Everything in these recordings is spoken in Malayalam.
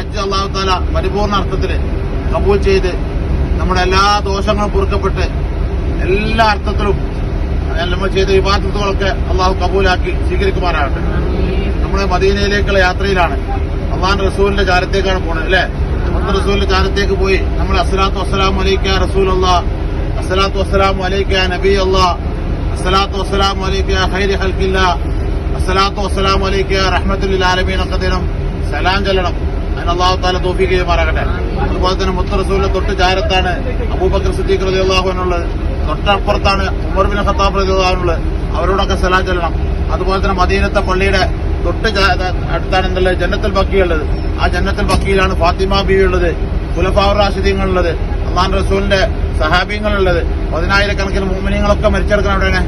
ഹജ്ജ് അള്ളാഹു താല പരിപൂർണ അർത്ഥത്തിൽ കബൂൽ ചെയ്ത് നമ്മുടെ എല്ലാ ദോഷങ്ങളും പൊറുക്കപ്പെട്ട് എല്ലാ അർത്ഥത്തിലും നമ്മൾ ചെയ്ത വിവാദത്തുകളൊക്കെ അള്ളാഹു കബൂലാക്കി സ്വീകരിക്കുമാറാകട്ടെ. നമ്മുടെ മദീനയിലേക്കുള്ള യാത്രയിലാണ്. അള്ളാഹ് റസൂലിന്റെ ചാരത്തേക്കാണ് പോണത് അല്ലേ? മുഹമ്മദ് റസൂലിന്റെ ചാരത്തേക്ക് പോയി നമ്മൾ അസ്സലാത്തു വസ്സലാം അലൈക്ക റസൂൽ അള്ളാ അസ്സലാത്തു വസ്സലാം അലൈക്ക നബി അള്ളാ അസ്സലാത്തു വസ്സലാം അലൈക്ക ഹൈരി ഹൽക്കില്ല അസ്സലാത്തു വസ്സലാം അലൈക്ക റഹ്മത്തുൽ ആലമീൻ ഒക്കെ ദിനം സലാം ചെല്ലണം. അള്ളാഹു താല തോഫിക്ക് ചെയ്യുമാറാകട്ടെ അതുപോലെ തന്നെ മുത്തറസൂലിന്റെ തൊട്ട് ചാരത്താണ് അബൂബക്കർ സിദ്ദീഖ് റതി അള്ളാഹുവിനുള്ളത് തൊട്ടപ്പുറത്താണ് ഉമർ ബിൻ ഖത്താബ് റതി അള്ളാഹുള്ളത് അവരോടൊക്കെ സലാം ചെല്ലണം. അതുപോലെ തന്നെ മദീനത്തെ പള്ളിയുടെ തൊട്ട് അടുത്താണ് എന്തുള്ളത്? ജന്നത്തിൽ ബക്കിയുള്ളത് ആ ജന്നത്തിൽ ബക്കിയിലാണ് ഫാത്തിമ ബി ഉള്ളത്. ഖുലഫാർ റാഷിദീങ്ങളുള്ളത് അള്ളാൻ റസൂലിന്റെ സഹാബിങ്ങളുള്ളത് പതിനായിരക്കണക്കിന് മൂമിനിയങ്ങളൊക്കെ മരിച്ചെടുക്കണം അവിടെയാണ്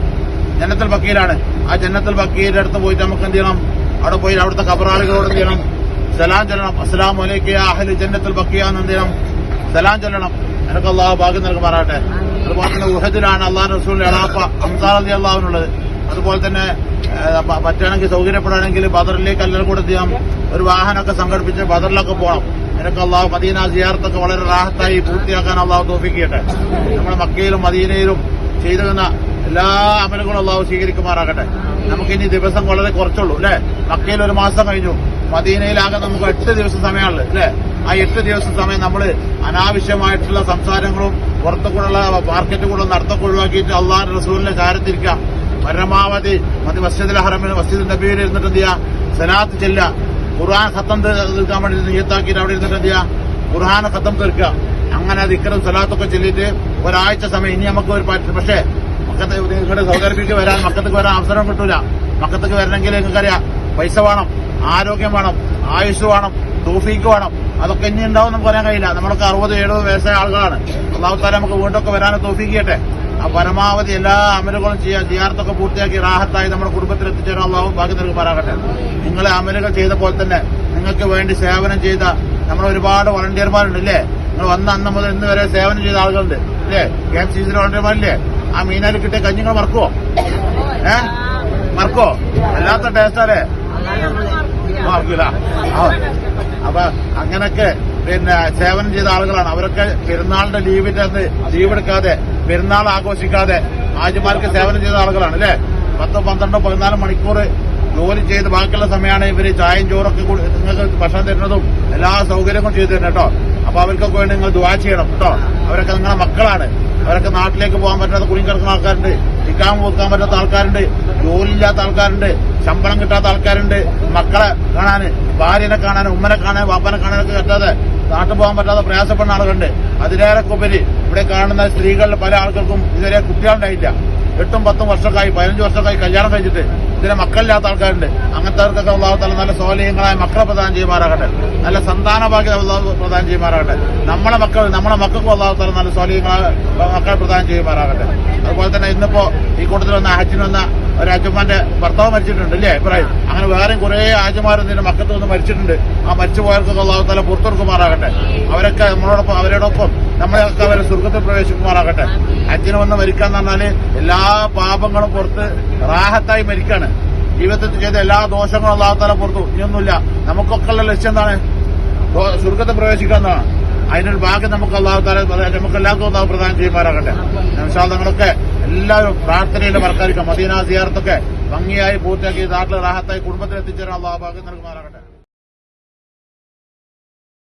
ജന്നത്തിൽ ബക്കിയിലാണ്. ആ ജന്നത്തിൽ ബക്കീന്റെ അടുത്ത് പോയിട്ട് നമുക്ക് എന്ത് ചെയ്യണം? അവിടെ പോയി അവിടുത്തെ കബറാളികളോട് എന്ത് ചെയ്യണം? സലാം ചൊല്ലണം. അസ്സലാം വലൈക്കും അഹൽ ജന്നത്തുൽ എന്ത് ചെയ്യണം? സലാം ചൊല്ലണം. എനിക്ക് അള്ളാഹു ഭാഗ്യം നൽകുമാറാട്ടെ അതുപോലെ തന്നെ ഉഹദിലാണ് അള്ളാഹു റസൂലിന്റെ എളാപ്പ അംസാർ അലി അള്ളാഹുനുള്ളത് അതുപോലെ തന്നെ പറ്റുകയാണെങ്കിൽ സൗകര്യപ്പെടുകയാണെങ്കിൽ ബദറിലേക്ക് എല്ലാവരും കൂടെ ചെയ്യാം? ഒരു വാഹനമൊക്കെ സംഘടിപ്പിച്ച് ബദറിലൊക്കെ പോകണം. എനിക്ക് അള്ളാഹു മദീന സിയാർത്തൊക്കെ വളരെ റാഹത്തായി പൂർത്തിയാക്കാൻ അള്ളാഹു തോഫിക്കട്ടെ. നമ്മുടെ മക്കയിലും മദീനയിലും ചെയ്തിരുന്ന എല്ലാ അമലുകളും അള്ളാഹു സ്വീകരിക്കുമാറാകട്ടെ. നമുക്കിനി ദിവസം വളരെ കുറച്ചുള്ളൂ അല്ലെ? മക്കയിൽ ഒരു മാസം കഴിഞ്ഞു. മദീനയിലാകെ നമുക്ക് എട്ട് ദിവസം സമയമുള്ളത് അല്ലെ? ആ എട്ട് ദിവസം സമയം നമ്മൾ അനാവശ്യമായിട്ടുള്ള സംസാരങ്ങളും പുറത്തുകൂടെയുള്ള മാർക്കറ്റ് കൂടെ നടത്തൊക്കെ ഒഴിവാക്കിയിട്ട് അള്ളാഹ് റസൂലിന്റെ കാര്യത്തിരിക്കുക പരമാവധി മസ്ജിദുൽ ഹറമിൽ മസ്ജിദ് നബിയിൽ ഇരുന്നിട്ട് എന്ത് ചെയ്യുക സലാത്ത് ചെല്ല ഖുർആൻ ഖത്തം തീർക്കാൻ വേണ്ടി നീയത്താക്കിയിട്ട് അവിടെ ഇരുന്നിട്ട് എന്ത് ചെയ്യുക ഖുർആൻ ഖത്തം തീർക്കുക. അങ്ങനെ ദിക്കറും സലാത്തൊക്കെ ചെല്ലിയിട്ട് ഒരാഴ്ച സമയം ഇനി നമുക്ക് ഒരു പറ്റും പക്ഷേ മക്കത്ത് നിങ്ങളുടെ സൗകര്യത്തിലേക്ക് വരാൻ മക്കത്തേക്ക് വരാൻ അവസരം കിട്ടൂല. മക്കത്തേക്ക് വരണമെങ്കിൽ നിങ്ങൾക്കറിയാം പൈസ വേണം. ആരോഗ്യം വേണം ആയുസ് വേണം തൂഫീക്ക് വേണം. അതൊക്കെ ഇനി ഉണ്ടാവും നമുക്ക് പറയാൻ കഴിയില്ല. നമ്മളൊക്കെ അറുപത് എഴുപത് വയസ്സായ ആളുകളാണ്. അള്ളാഹുത്താല നമുക്ക് വീണ്ടൊക്കെ വരാനും ചെയ്യട്ടെ. ആ പരമാവധി എല്ലാ അമലുകളും ചെയ്യാൻ ജിയാർത്തൊക്കെ പൂർത്തിയാക്കി റാഹത്തായി നമ്മുടെ കുടുംബത്തിൽ എത്തിച്ചേരാൻ അള്ളാഹു ഭാഗ്യം നൽകുമാറാകട്ടെ നിങ്ങളെ അമലുകൾ ചെയ്ത പോലെ തന്നെ നിങ്ങൾക്ക് വേണ്ടി സേവനം ചെയ്ത നമ്മൾ ഒരുപാട് വളണ്ടിയർമാരുണ്ട് ഇല്ലേ? നിങ്ങൾ വന്ന അന്ന് മുതൽ ഇന്ന് വരെ സേവനം ചെയ്ത ആളുകളുണ്ട് ഇല്ലേ? കെ എം സി സിയിലെ വളണ്ടിയർമാരില്ലേ? ആ മീനാലി കിട്ടിയ കഞ്ഞിങ്ങൾ മറക്കുവോ? ഏ? മറക്കോ അല്ലാത്ത ടേസ്റ്റല്ലേ മറക്കൂല ആ. അപ്പൊ അങ്ങനൊക്കെ പിന്നെ സേവനം ചെയ്ത ആളുകളാണ്. അവരൊക്കെ പെരുന്നാളിന്റെ ലീവിന്റെ അന്ന് ലീവ് എടുക്കാതെ പെരുന്നാൾ ആഘോഷിക്കാതെ ആജിമാർക്ക് സേവനം ചെയ്ത ആളുകളാണ് അല്ലെ? പത്തോ പന്ത്രണ്ടോ പതിനാല് മണിക്കൂർ ജോലി ചെയ്ത് ബാക്കിയുള്ള സമയമാണ് ഇവർ ചായയും ചോറൊക്കെ നിങ്ങൾക്ക് ഭക്ഷണം തരുന്നതും എല്ലാ സൗകര്യങ്ങളും ചെയ്തു തരുന്നത് കേട്ടോ. അപ്പൊ അവർക്കൊക്കെ വേണ്ടി നിങ്ങൾ ദുവാ ചെയ്യണം കേട്ടോ. അവരൊക്കെ നിങ്ങളുടെ മക്കളാണ്. അവരൊക്കെ നാട്ടിലേക്ക് പോകാൻ പറ്റാത്ത കുടുങ്ങി കിടക്കുന്ന ആൾക്കാരുണ്ട്. നിൽക്കാൻ പോക്കാൻ പറ്റാത്ത ആൾക്കാരുണ്ട്. ജോലിയില്ലാത്ത ആൾക്കാരുണ്ട്. ശമ്പളം കിട്ടാത്ത ആൾക്കാരുണ്ട്. മക്കളെ കാണാന് ഭാര്യനെ കാണാൻ ഉമ്മനെ കാണാൻ വാപ്പനെ കാണാനൊക്കെ പറ്റാതെ നാട്ടിൽ പോകാൻ പറ്റാതെ പ്രയാസപ്പെടുന്ന ആളുകളുണ്ട്. അതിലേറെ ഉപരി ഇവിടെ കാണുന്ന സ്ത്രീകളിൽ പല ആൾക്കാർക്കും ഇതുവരെ കുട്ടികളുണ്ടായില്ല. എട്ടും പത്തും വർഷക്കായി പതിനഞ്ച് വർഷക്കായി കല്യാണം കഴിച്ചിട്ട് ഇതിനെ മക്കളില്ലാത്ത ആൾക്കാരുണ്ട്. അങ്ങനത്തെവർക്കൊക്കെ അള്ളാഹുത്തല നല്ല സ്വാലീയങ്ങളായ മക്കളെ പ്രദാനം ചെയ്യുമാറാകട്ടെ. നല്ല സന്താന ഭാഗ്യം അള്ളാഹു പ്രദാനം ചെയ്യുമാറാകട്ടെ. നമ്മളെ മക്കൾ നമ്മളെ മക്കൾക്കും അള്ളാഹുത്തല നല്ല സ്വാലീയങ്ങളായ മക്കളെ പ്രദാനം ചെയ്യുമാറാകട്ടെ. അതുപോലെ തന്നെ ഇന്നിപ്പോ ഈ കൂട്ടത്തിൽ വന്ന ഹജ്ജിന് വന്ന ഒരു അജുമാന്റെ ഭർത്താവ് മരിച്ചിട്ടുണ്ട് ഇല്ലേ ഇബ്രാഹിം? അങ്ങനെ വേറെയും കുറെ ആജുമാരും ഇതിന്റെ മക്കത്ത് നിന്ന് മരിച്ചിട്ടുണ്ട്. ആ മരിച്ചു പോയവർക്കൊക്കെ അള്ളാഹുത്തല പുറത്തെടുക്കുമാറാകട്ടെ അവരൊക്കെ നമ്മളോടൊപ്പം അവരോടൊപ്പം നമ്മളെയൊക്കെ അവരെ സ്വർഗത്തിൽ പ്രവേശിക്കുമാറാകട്ടെ. ഹജ്ജിന് വന്ന് മരിക്കാന്ന് പറഞ്ഞാൽ എല്ലാ പാപങ്ങളും പുറത്ത് റാഹത്തായി മരിക്കാണ്. ജീവിതത്തിൽ ചെയ്ത എല്ലാ ദോഷങ്ങളും അള്ളാഹത്താല പുറത്തു. ഇനിയൊന്നുമില്ല. നമുക്കൊക്കെ ഉള്ള ലക്ഷ്യം എന്താണ്? ദോ- പ്രവേശിക്കുക എന്നാണ് അതിനൊരു ഭാഗ്യം നമുക്ക് അള്ളാഹത്താലെ നമുക്ക് എല്ലാവർക്കും അള്ളാഹു പ്രദാനം ചെയ്യുമാറാകട്ടെ. നിമിഷാൽ നിങ്ങളൊക്കെ എല്ലാവരും പ്രാർത്ഥനയിൽ മറക്കാതിരിക്കാം മദീന സിയാർത്തൊക്കെ ഭംഗിയായി പൂർത്തിയാക്കി നാട്ടിൽ റാഹത്തായി കുടുംബത്തിൽ എത്തിച്ചേരാൻ അള്ളാഹു ഭാഗ്യം നൽകുമാറാകട്ടെ.